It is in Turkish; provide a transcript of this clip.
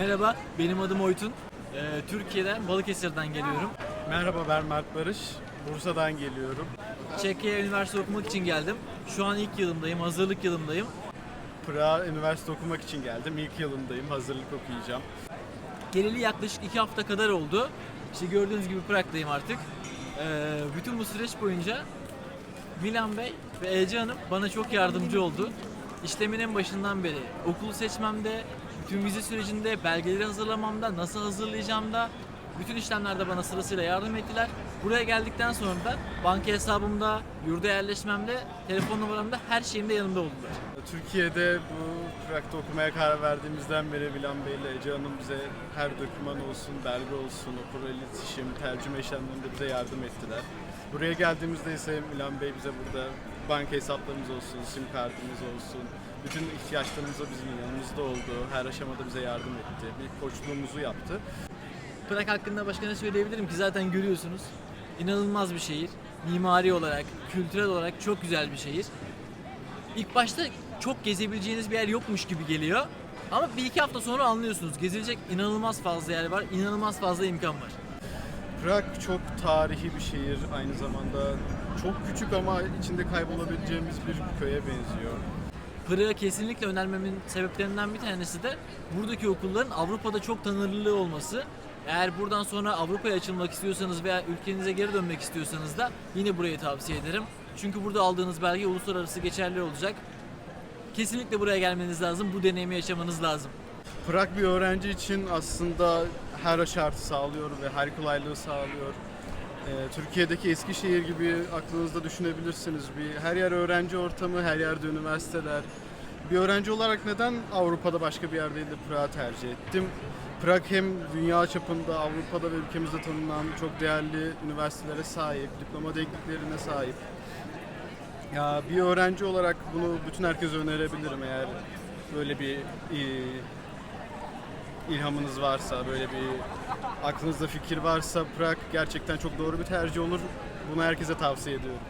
Merhaba, benim adım Oytun. Ee, Türkiye'den, Balıkesir'den geliyorum. Merhaba ben Mert Barış. Bursa'dan geliyorum. Çekya'ya üniversite okumak için geldim. Şu an ilk yılımdayım, hazırlık yılımdayım. Pırağa üniversite okumak için geldim. İlk yılındayım. Hazırlık okuyacağım. Geleli yaklaşık iki hafta kadar oldu. İşte gördüğünüz gibi Prag'dayım artık. Ee, bütün bu süreç boyunca Milan Bey ve Ece Hanım bana çok yardımcı oldu. İşlemin en başından beri okulu seçmemde, bütün vize sürecinde, belgeleri hazırlamamda, nasıl hazırlayacağımda, bütün işlemlerde bana sırasıyla yardım ettiler. Buraya geldikten sonra da banka hesabımda, yurda yerleşmemde, telefon numaramda her şeyimde yanımda oldular. Türkiye'de bu Prag'da okumaya karar verdiğimizden beri Bilan Bey ile Ece Hanım bize her doküman olsun, belge olsun, okul iletişim, tercüme işlemlerinde bize yardım ettiler. Buraya geldiğimizde ise Milan Bey bize burada banka hesaplarımız olsun, sim kartımız olsun, bütün ihtiyaçlarımıza bizim yanımızda oldu. Her aşamada bize yardım etti. Bir koçluğumuzu yaptı. Prag hakkında başka ne söyleyebilirim ki zaten görüyorsunuz. İnanılmaz bir şehir. Mimari olarak, kültürel olarak çok güzel bir şehir. İlk başta çok gezebileceğiniz bir yer yokmuş gibi geliyor. Ama bir iki hafta sonra anlıyorsunuz. Gezilecek inanılmaz fazla yer var, inanılmaz fazla imkan var. Prag çok tarihi bir şehir. Aynı zamanda çok küçük ama içinde kaybolabileceğimiz bir köye benziyor. Prag'ı kesinlikle önermemin sebeplerinden bir tanesi de buradaki okulların Avrupa'da çok tanınırlığı olması. Eğer buradan sonra Avrupa'ya açılmak istiyorsanız veya ülkenize geri dönmek istiyorsanız da yine burayı tavsiye ederim. Çünkü burada aldığınız belge uluslararası geçerli olacak. Kesinlikle buraya gelmeniz lazım, bu deneyimi yaşamanız lazım. Prag bir öğrenci için aslında her şartı sağlıyor ve her kolaylığı sağlıyor. Ee, Türkiye'deki Eskişehir gibi aklınızda düşünebilirsiniz. Bir her yer öğrenci ortamı, her yerde üniversiteler. Bir öğrenci olarak neden Avrupa'da başka bir yer değil de Prag'ı tercih ettim? Prag hem dünya çapında Avrupa'da ve ülkemizde tanınan çok değerli üniversitelere sahip, diploma denkliklerine sahip. Ya bir öğrenci olarak bunu bütün herkese önerebilirim eğer böyle bir e, ilhamınız varsa, böyle bir aklınızda fikir varsa Prag gerçekten çok doğru bir tercih olur. Bunu herkese tavsiye ediyorum.